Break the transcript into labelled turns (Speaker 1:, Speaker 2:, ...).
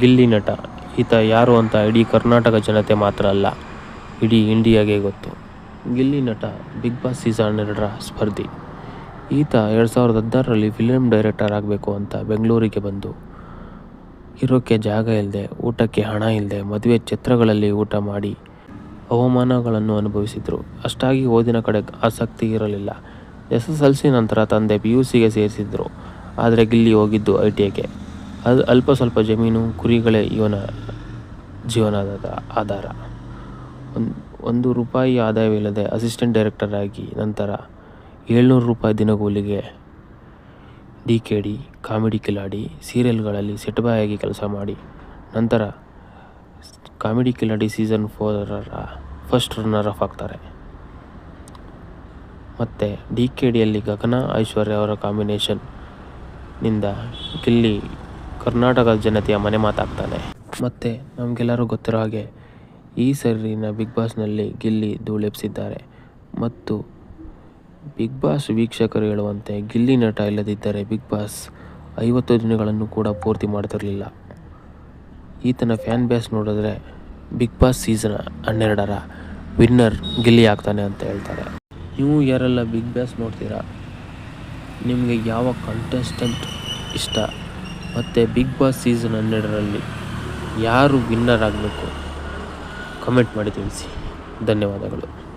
Speaker 1: ಗಿಲ್ಲಿ ನಟ. ಈತ ಯಾರು ಅಂತ ಇಡೀ ಕರ್ನಾಟಕ ಜನತೆ ಮಾತ್ರ ಅಲ್ಲ, ಇಡೀ ಇಂಡಿಯಾಗೆ ಗೊತ್ತು. ಗಿಲ್ಲಿ ನಟ ಬಿಗ್ ಬಾಸ್ ಸೀಸನ್ ಹನ್ನೆರಡರ ಸ್ಪರ್ಧಿ. ಈತ ಎರಡು ಸಾವಿರದ ಹದಿನಾರರಲ್ಲಿ ಫಿಲಮ್ ಡೈರೆಕ್ಟರ್ ಆಗಬೇಕು ಅಂತ ಬೆಂಗಳೂರಿಗೆ ಬಂದು. ಇರೋಕ್ಕೆ ಜಾಗ ಇಲ್ಲದೆ ಊಟಕ್ಕೆ ಹಣ ಇಲ್ಲದೆ ಮದುವೆ ಛತ್ರಗಳಲ್ಲಿ ಊಟ ಮಾಡಿ ಅವಮಾನಗಳನ್ನು ಅನುಭವಿಸಿದರು. ಅಷ್ಟಾಗಿ ಓದಿನ ಕಡೆ ಆಸಕ್ತಿ ಇರಲಿಲ್ಲ. ಎಸ್ ಎಸ್ ಎಲ್ ಸಿ ನಂತರ ತಂದೆ ಪಿ ಯು ಸಿಗೆ ಸೇರಿಸಿದ್ರು. ಆದರೆ ಗಿಲ್ಲಿ ಹೋಗಿದ್ದು ಐ ಟಿ ಐಗೆ ಅದು ಅಲ್ಪ ಸ್ವಲ್ಪ ಜಮೀನು, ಕುರಿಗಳೇ ಇವನ ಜೀವನದ ಆಧಾರ. ಒಂದು ರೂಪಾಯಿ ಆದಾಯವಿಲ್ಲದೆ ಅಸಿಸ್ಟೆಂಟ್ ಡೈರೆಕ್ಟರ್ ಆಗಿ ನಂತರ ಏಳ್ನೂರು ರೂಪಾಯಿ ದಿನಗೂಲಿಗೆ D K D, comedy Khiladi, ಸೀರಿಯಲ್ಗಳಲ್ಲಿ ಸೆಟ್ಬಾಯಾಗಿ ಕೆಲಸ ಮಾಡಿ ನಂತರ ಕಾಮಿಡಿ ಕಿಲಾಡಿ ಸೀಸನ್ ಫೋರರ ಫಸ್ಟ್ ರನ್ನರ್ ಆಫ್ ಆಗ್ತಾರೆ. ಮತ್ತು ಡಿ ಕೆ ಡಿಯಲ್ಲಿ ಗಗನ ಐಶ್ವರ್ಯ ಅವರ ಕಾಂಬಿನೇಷನ್ನಿಂದ ಗಿಲ್ಲಿ ಕರ್ನಾಟಕದ ಜನತೆಯ ಮನೆ ಮಾತಾಗ್ತಾನೆ. ಮತ್ತು ನಮಗೆಲ್ಲರೂ ಗೊತ್ತಿರೋ ಹಾಗೆ ಈ ಸರಿನ ಬಿಗ್ ಬಾಸ್ನಲ್ಲಿ ಗಿಲ್ಲಿ ಧೂಳೆಪ್ಸಿದ್ದಾರೆ ಮತ್ತು ಬಿಗ್ ಬಾಸ್ ವೀಕ್ಷಕರು ಹೇಳುವಂತೆ ಗಿಲ್ಲಿ ನಟ ಇಲ್ಲದಿದ್ದರೆ ಬಿಗ್ ಬಾಸ್ ಐವತ್ತು ದಿನಗಳನ್ನು ಕೂಡ ಪೂರ್ತಿ ಮಾಡ್ತಿರಲಿಲ್ಲ. ಈತನ ಫ್ಯಾನ್ ಬೇಸ್ ನೋಡಿದ್ರೆ ಬಿಗ್ ಬಾಸ್ ಸೀಸನ್ ಹನ್ನೆರಡರ ವಿನ್ನರ್ ಗಿಲ್ಲಿ ಆಗ್ತಾನೆ ಅಂತ ಹೇಳ್ತಾರೆ. ನೀವು ಯಾರೆಲ್ಲ ಬಿಗ್ ಬಾಸ್ ನೋಡ್ತೀರಾ? ನಿಮಗೆ ಯಾವ ಕಂಟೆಸ್ಟೆಂಟ್ ಇಷ್ಟ? ಮತ್ತು ಬಿಗ್ ಬಾಸ್ ಸೀಸನ್ ಹನ್ನೆರಡರಲ್ಲಿ ಯಾರು ವಿನ್ನರ್ ಆಗಬೇಕು? ಕಮೆಂಟ್ ಮಾಡಿ ತಿಳಿಸಿ. ಧನ್ಯವಾದಗಳು.